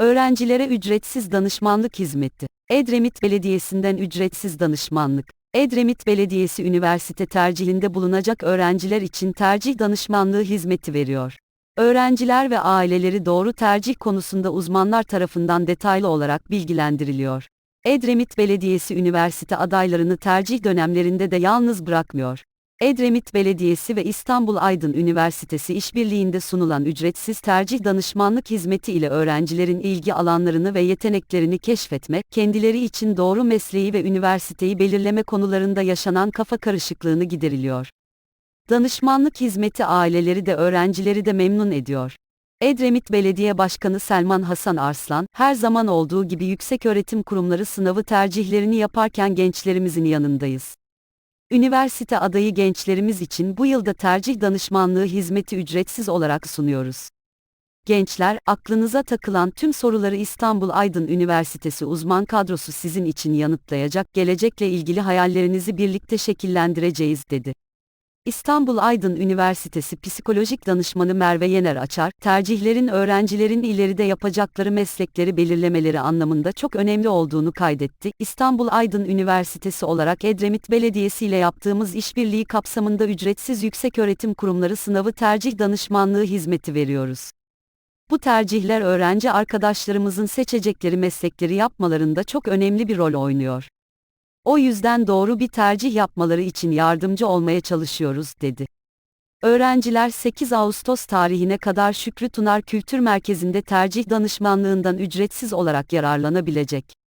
Öğrencilere ücretsiz danışmanlık hizmeti. Edremit Belediyesi'nden ücretsiz danışmanlık. Edremit Belediyesi üniversite tercihinde bulunacak öğrenciler için tercih danışmanlığı hizmeti veriyor. Öğrenciler ve aileleri doğru tercih konusunda uzmanlar tarafından detaylı olarak bilgilendiriliyor. Edremit Belediyesi üniversite adaylarını tercih dönemlerinde de yalnız bırakmıyor. Edremit Belediyesi ve İstanbul Aydın Üniversitesi işbirliğinde sunulan ücretsiz tercih danışmanlık hizmeti ile öğrencilerin ilgi alanlarını ve yeteneklerini keşfetme, kendileri için doğru mesleği ve üniversiteyi belirleme konularında yaşanan kafa karışıklığını gideriliyor. Danışmanlık hizmeti aileleri de öğrencileri de memnun ediyor. Edremit Belediye Başkanı Selman Hasan Arslan, her zaman olduğu gibi yükseköğretim kurumları sınavı tercihlerini yaparken gençlerimizin yanındayız. Üniversite adayı gençlerimiz için bu yılda tercih danışmanlığı hizmeti ücretsiz olarak sunuyoruz. Gençler, aklınıza takılan tüm soruları İstanbul Aydın Üniversitesi uzman kadrosu sizin için yanıtlayacak, gelecekle ilgili hayallerinizi birlikte şekillendireceğiz dedi. İstanbul Aydın Üniversitesi Psikolojik Danışmanı Merve Yener Açar, tercihlerin öğrencilerin ileride yapacakları meslekleri belirlemeleri anlamında çok önemli olduğunu kaydetti. İstanbul Aydın Üniversitesi olarak Edremit Belediyesi ile yaptığımız işbirliği kapsamında ücretsiz yükseköğretim kurumları sınavı tercih danışmanlığı hizmeti veriyoruz. Bu tercihler öğrenci arkadaşlarımızın seçecekleri meslekleri yapmalarında çok önemli bir rol oynuyor. O yüzden doğru bir tercih yapmaları için yardımcı olmaya çalışıyoruz, dedi. Öğrenciler 8 Ağustos tarihine kadar Şükrü Tunar Kültür Merkezi'nde tercih danışmanlığından ücretsiz olarak yararlanabilecek.